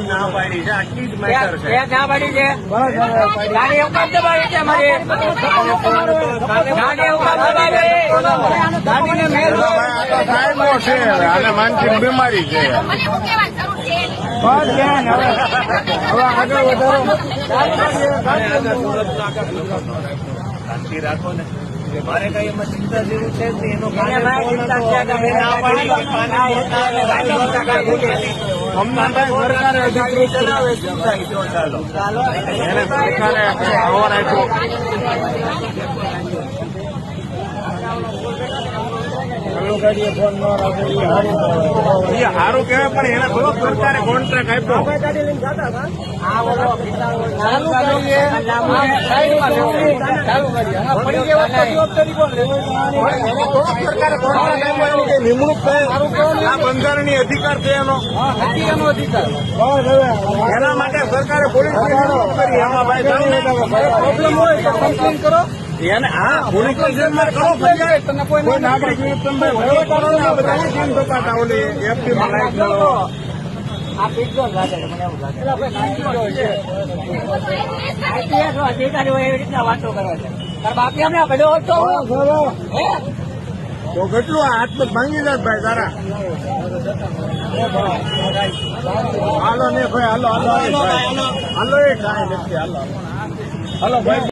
ન પાડી છે. આટલી જ મેટર છે ના પાડી છે? ગાડી એવું કામ દબાવી છે અમારી. ગાડી એવું કામ આને માનસિક બીમારી છે. મને શું કહેવાની જરૂર છે? બસ બેન, હવે? હવે આગળ વધારો. શાંતિ રાખો ને. મારે કઈ એમાં ચિંતા જેવું છે એનો સરકારે ચિંતા છે. કે ભાઈ ના પાડી તો ના હોતા ને ગાડી ટકા ભૂલે. અમને ભાઈ સરકારે અધિકૃત ચલાવે શું થાય જો ચાલો ચાલો એને સરકારે આવર આપ્યો ગાડીએ ફોન ન રાખે એ હારું એ સારું કહેવાય પણ એને થોડોક સરકારે કોન્ટ્રાક્ટ આપ્યો. કરીએ કરીએ નિમણૂક આ બંધારણીય અધિકાર છે એનો. એનો અધિકાર. એના માટે સરકારે પોલીસ કરી. એમાં ભાઈ પ્રોબ્લેમ હોય તો કમ્પ્લેન કરો. વાતો કરે છે. બાપી અમને પડ્યો હતો? તો કેટલું આ હાથ તો ભાંગી જાય ભાઈ તારા? હાલો ને ભાઈ હાલો હાલો. હાલો એ કાંઈ નથી હાલો. હાલો ભાઈ.